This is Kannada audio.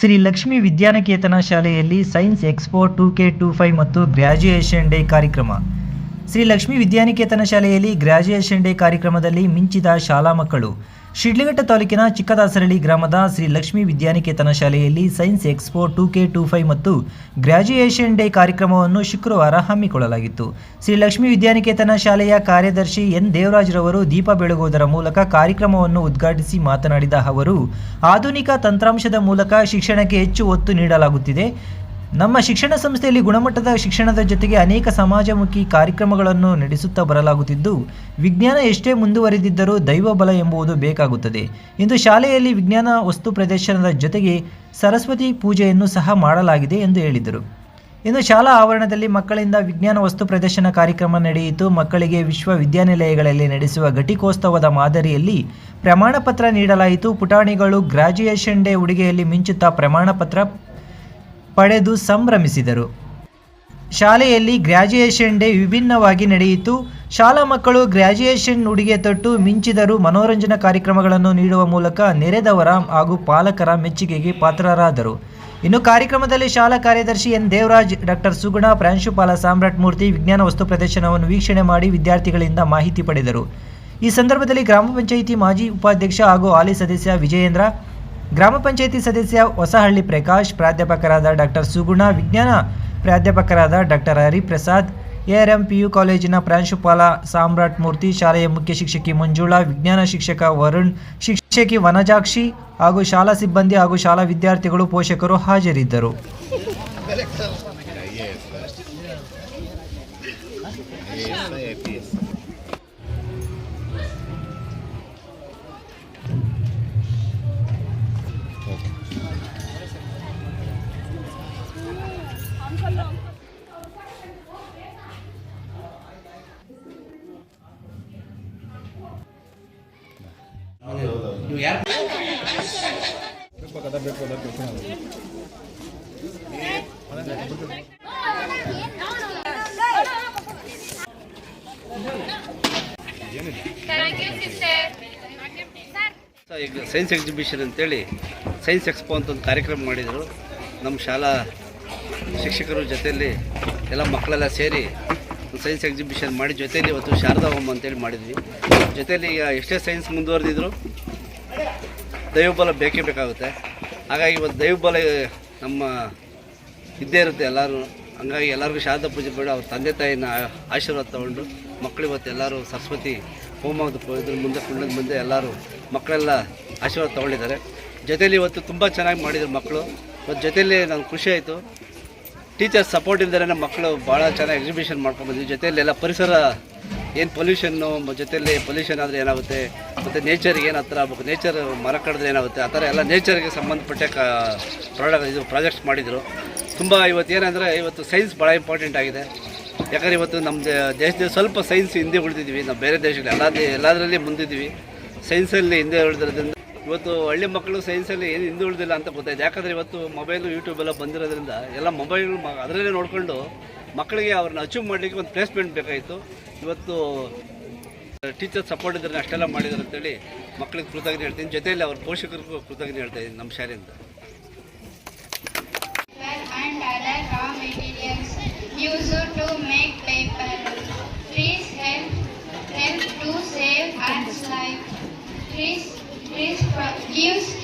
ಶ್ರೀ ಲಕ್ಷ್ಮಿ ವಿದ್ಯಾನಿಕೇತನ ಶಾಲೆಯಲ್ಲಿ science expo two K two five ಮತ್ತು ಗ್ರ್ಯಾಜುಯೇಷನ್ ಡೇ ಕಾರ್ಯಕ್ರಮ. ಶ್ರೀ ಲಕ್ಷ್ಮಿ ವಿದ್ಯಾನಿಕೇತನ ಶಾಲೆಯಲ್ಲಿ ಗ್ರ್ಯಾಜುಯೇಷನ್ ಡೇ ಕಾರ್ಯಕ್ರಮದಲ್ಲಿ ಮಿಂಚಿದ ಶಾಲಾ ಮಕ್ಕಳು. ಶಿಡ್ಲಘಟ್ಟ ತಾಲೂಕಿನ ಚಿಕ್ಕದಾಸರಳ್ಳಿ ಗ್ರಾಮದ ಶ್ರೀ ಲಕ್ಷ್ಮೀ ವಿದ್ಯಾನಿಕೇತನ ಶಾಲೆಯಲ್ಲಿ science expo two K two five ಮತ್ತು ಗ್ರಾಜ್ಯುಯೇಷನ್ ಡೇ ಕಾರ್ಯಕ್ರಮವನ್ನು ಶುಕ್ರವಾರ ಹಮ್ಮಿಕೊಳ್ಳಲಾಗಿತ್ತು. ಶ್ರೀ ಲಕ್ಷ್ಮೀ ವಿದ್ಯಾನಿಕೇತನ ಶಾಲೆಯ ಕಾರ್ಯದರ್ಶಿ ಎನ್. ದೇವರಾಜ್ರವರು ದೀಪ ಬೆಳಗುವುದರ ಮೂಲಕ ಕಾರ್ಯಕ್ರಮವನ್ನು ಉದ್ಘಾಟಿಸಿ ಮಾತನಾಡಿದ ಅವರು, ಆಧುನಿಕ ತಂತ್ರಾಂಶದ ಮೂಲಕ ಶಿಕ್ಷಣಕ್ಕೆ ಹೆಚ್ಚು ಒತ್ತು ನೀಡಲಾಗುತ್ತಿದೆ. ನಮ್ಮ ಶಿಕ್ಷಣ ಸಂಸ್ಥೆಯಲ್ಲಿ ಗುಣಮಟ್ಟದ ಶಿಕ್ಷಣದ ಜೊತೆಗೆ ಅನೇಕ ಸಮಾಜಮುಖಿ ಕಾರ್ಯಕ್ರಮಗಳನ್ನು ನಡೆಸುತ್ತಾ ಬರಲಾಗುತ್ತಿದ್ದು, ವಿಜ್ಞಾನ ಎಷ್ಟೇ ಮುಂದುವರೆದಿದ್ದರೂ ದೈವ ಬಲ ಎಂಬುದು ಬೇಕಾಗುತ್ತದೆ. ಇಂದು ಶಾಲೆಯಲ್ಲಿ ವಿಜ್ಞಾನ ವಸ್ತು ಪ್ರದರ್ಶನದ ಜೊತೆಗೆ ಸರಸ್ವತಿ ಪೂಜೆಯನ್ನು ಸಹ ಮಾಡಲಾಗಿದೆ ಎಂದು ಹೇಳಿದರು. ಇನ್ನು ಶಾಲಾ ಆವರಣದಲ್ಲಿ ಮಕ್ಕಳಿಂದ ವಿಜ್ಞಾನ ವಸ್ತು ಪ್ರದರ್ಶನ ಕಾರ್ಯಕ್ರಮ ನಡೆಯಿತು. ಮಕ್ಕಳಿಗೆ ವಿಶ್ವವಿದ್ಯಾನಿಲಯಗಳಲ್ಲಿ ನಡೆಸುವ ಘಟಿಕೋತ್ಸವದ ಮಾದರಿಯಲ್ಲಿ ಪ್ರಮಾಣ ಪತ್ರ ನೀಡಲಾಯಿತು. ಪುಟಾಣಿಗಳು ಗ್ರಾಜ್ಯುಯೇಷನ್ ಡೇ ಉಡುಗೆಯಲ್ಲಿ ಮಿಂಚುತ್ತಾ ಪ್ರಮಾಣ ಪತ್ರ ಪಡೆದು ಸಂಭ್ರಮಿಸಿದರು. ಶಾಲೆಯಲ್ಲಿ ಗ್ರ್ಯಾಜುಯೇಷನ್ ಡೇ ವಿಭಿನ್ನವಾಗಿ ನಡೆಯಿತು. ಶಾಲಾ ಮಕ್ಕಳು ಗ್ರ್ಯಾಜುಯೇಷನ್ ಉಡುಗೆ ತೊಟ್ಟು ಮಿಂಚಿದರು ಮನೋರಂಜನಾ ಕಾರ್ಯಕ್ರಮಗಳನ್ನು ನೀಡುವ ಮೂಲಕ ನೆರೆದವರ ಹಾಗೂ ಪಾಲಕರ ಮೆಚ್ಚುಗೆಗೆ ಪಾತ್ರರಾದರು. ಇನ್ನು ಕಾರ್ಯಕ್ರಮದಲ್ಲಿ ಶಾಲಾ ಕಾರ್ಯದರ್ಶಿ ಎನ್. ದೇವರಾಜ್ ಡಾಕ್ಟರ್ ಸುಗುಣ, ಪ್ರಾಂಶುಪಾಲ ಸಾಮ್ರಾಟ್ ಮೂರ್ತಿ ವಿಜ್ಞಾನ ವಸ್ತು ಪ್ರದರ್ಶನವನ್ನು ವೀಕ್ಷಣೆ ಮಾಡಿ ವಿದ್ಯಾರ್ಥಿಗಳಿಂದ ಮಾಹಿತಿ ಪಡೆದರು. ಈ ಸಂದರ್ಭದಲ್ಲಿ ಗ್ರಾಮ ಪಂಚಾಯಿತಿ ಮಾಜಿ ಉಪಾಧ್ಯಕ್ಷ ಹಾಗೂ ಹಾಲಿ ಸದಸ್ಯ ವಿಜಯೇಂದ್ರ ಗ್ರಾಮ ಪಂಚಾಯಿತಿ ಸದಸ್ಯ ಹೊಸಹಳ್ಳಿ ಪ್ರಕಾಶ್, ಪ್ರಾಧ್ಯಾಪಕರಾದ ಡಾಕ್ಟರ್ ಸುಗುಣ ವಿಜ್ಞಾನ, ಪ್ರಾಧ್ಯಾಪಕರಾದ ಡಾಕ್ಟರ್ ಹರಿಪ್ರಸಾದ್ ಎಆರ್ಎಂ ಪಿಯು ಕಾಲೇಜಿನ ಪ್ರಾಂಶುಪಾಲ ಸಾಮ್ರಾಟ್ ಮೂರ್ತಿ, ಶಾಲೆಯ ಮುಖ್ಯ ಶಿಕ್ಷಕಿ ಮಂಜುಳಾ, ವಿಜ್ಞಾನ ಶಿಕ್ಷಕ ವರುಣ್, ಶಿಕ್ಷಕಿ ವನಜಾಕ್ಷಿ ಹಾಗೂ ಶಾಲಾ ಸಿಬ್ಬಂದಿ ಹಾಗೂ ಶಾಲಾ ವಿದ್ಯಾರ್ಥಿಗಳು ಪೋಷಕರು ಹಾಜರಿದ್ದರು. ನೀವು ಯಾರು. ಈಗ ಸೈನ್ಸ್ ಎಕ್ಸಿಬಿಷನ್ ಅಂತೇಳಿ ಸೈನ್ಸ್ ಎಕ್ಸ್ಪೋ ಅಂತ ಒಂದು ಕಾರ್ಯಕ್ರಮ ಮಾಡಿದರು ನಮ್ಮ ಶಾಲಾ ಶಿಕ್ಷಕರು ಜೊತೆಯಲ್ಲಿ ಎಲ್ಲ ಮಕ್ಕಳೆಲ್ಲ ಸೇರಿ ಸೈನ್ಸ್ ಎಕ್ಸಿಬಿಷನ್ ಮಾಡಿ ಜೊತೆಯಲ್ಲಿ ಇವತ್ತು ಶಾರದಾ ಹೋಮ ಅಂತೇಳಿ ಮಾಡಿದ್ವಿ ಜೊತೆಯಲ್ಲಿ ಈಗ ಎಷ್ಟೇ ಸೈನ್ಸ್ ಮುಂದುವರೆದಿದ್ರು ದೈವಬಲ ಬೇಕೇ ಬೇಕಾಗುತ್ತೆ. ಹಾಗಾಗಿ ಇವತ್ತು ದೈವಬಲ ನಮ್ಮ ಇದ್ದೇ ಇರುತ್ತೆ ಎಲ್ಲರೂ. ಹಂಗಾಗಿ ಎಲ್ಲರಿಗೂ ಶಾರದಾ ಪೂಜೆ ಬೇಡ ಅವ್ರ ತಂದೆ ತಾಯಿನ ಆಶೀರ್ವಾದ ತಗೊಂಡು ಮಕ್ಕಳು ಇವತ್ತು ಎಲ್ಲರೂ ಸರಸ್ವತಿ ಹೋಮದ ಇದ್ರ ಮುಂದೆ ಕುಂಡದ ಮುಂದೆ ಎಲ್ಲರೂ ಮಕ್ಕಳೆಲ್ಲ ಆಶೀರ್ವಾದ ತಗೊಂಡಿದ್ದಾರೆ. ಜೊತೇಲಿ ಇವತ್ತು ತುಂಬ ಚೆನ್ನಾಗಿ ಮಾಡಿದರು ಮಕ್ಕಳು. ಇವತ್ತು ಜೊತೇಲಿ ನಂಗೆ ಖುಷಿ ಆಯಿತು. ಟೀಚರ್ಸ್ ಸಪೋರ್ಟ್ ಇಲ್ದೇ ನಮ್ಮ ಮಕ್ಕಳು ಭಾಳ ಚೆನ್ನಾಗಿ ಎಕ್ಸಿಬಿಷನ್ ಮಾಡ್ಕೊಂಡ್ಬಂದ್ವಿ ಜೊತೆಯಲ್ಲಿ ಎಲ್ಲ ಪರಿಸರ ಏನು ಪೊಲ್ಯೂಷನ್ನು ಜೊತೆಯಲ್ಲಿ ಪೊಲ್ಯೂಷನ್ ಆದರೆ ಏನಾಗುತ್ತೆ? ಮತ್ತು ನೇಚರ್ಗೆ ಏನು ಹತ್ರ ಆಗ್ಬೇಕು? ನೇಚರ್ ಮರ ಕಡಿದ್ರೆ ಏನಾಗುತ್ತೆ? ಆ ಥರ ಎಲ್ಲ ನೇಚರ್ಗೆ ಸಂಬಂಧಪಟ್ಟ ಪ್ರಾಡಕ್ಟ್ ಇದು ಪ್ರಾಜೆಕ್ಟ್ಸ್ ಮಾಡಿದರು. ತುಂಬ ಇವತ್ತು ಏನಂದರೆ ಇವತ್ತು ಸೈನ್ಸ್ ಭಾಳ ಇಂಪಾರ್ಟೆಂಟ್ ಆಗಿದೆ. ಯಾಕಂದರೆ ಇವತ್ತು ನಮ್ಮ ದೇಶದಲ್ಲಿ ಸ್ವಲ್ಪ ಸೈನ್ಸ್ ಹಿಂದೆ ಉಳಿದಿದ್ವಿ. ನಾವು ಬೇರೆ ದೇಶಗಳು ಎಲ್ಲ ಎಲ್ಲದರಲ್ಲಿ ಮುಂದಿದ್ವಿ. ಸೈನ್ಸಲ್ಲಿ ಹಿಂದೆ ಉಳಿದಿರೋದ್ರಿಂದ ಇವತ್ತು ಹಳ್ಳಿ ಮಕ್ಕಳು ಸೈನ್ಸಲ್ಲಿ ಏನು ಹಿಂದೆ ಉಳಿದಿಲ್ಲ ಅಂತ ಗೊತ್ತಾಯ್ತು. ಯಾಕಂದರೆ ಇವತ್ತು ಮೊಬೈಲು ಯೂಟ್ಯೂಬ್ ಎಲ್ಲ ಬಂದಿರೋದ್ರಿಂದ ಎಲ್ಲ ಮೊಬೈಲ್ ಅದರಲ್ಲೇ ನೋಡಿಕೊಂಡು ಮಕ್ಕಳಿಗೆ ಅವ್ರನ್ನ ಅಚೀವ್ ಮಾಡಲಿಕ್ಕೆ ಒಂದು ಪ್ಲೇಸ್ಮೆಂಟ್ ಬೇಕಾಯಿತು. ಇವತ್ತು ಟೀಚರ್ ಸಪೋರ್ಟ್ ಇದ್ರೆ ಅಷ್ಟೆಲ್ಲ ಮಾಡಿದ್ರು ಅಂತೇಳಿ ಮಕ್ಕಳಿಗೆ ಕೃತಜ್ಞ ಹೇಳ್ತೀನಿ. ಜೊತೆಯಲ್ಲಿ ಅವ್ರ ಪೋಷಕರಿಗೂ ಕೃತಜ್ಞ ಹೇಳ್ತಾ ಇದ್ದೀನಿ ನಮ್ಮ ಶಾಲೆಯಿಂದ. Please, please, please, please.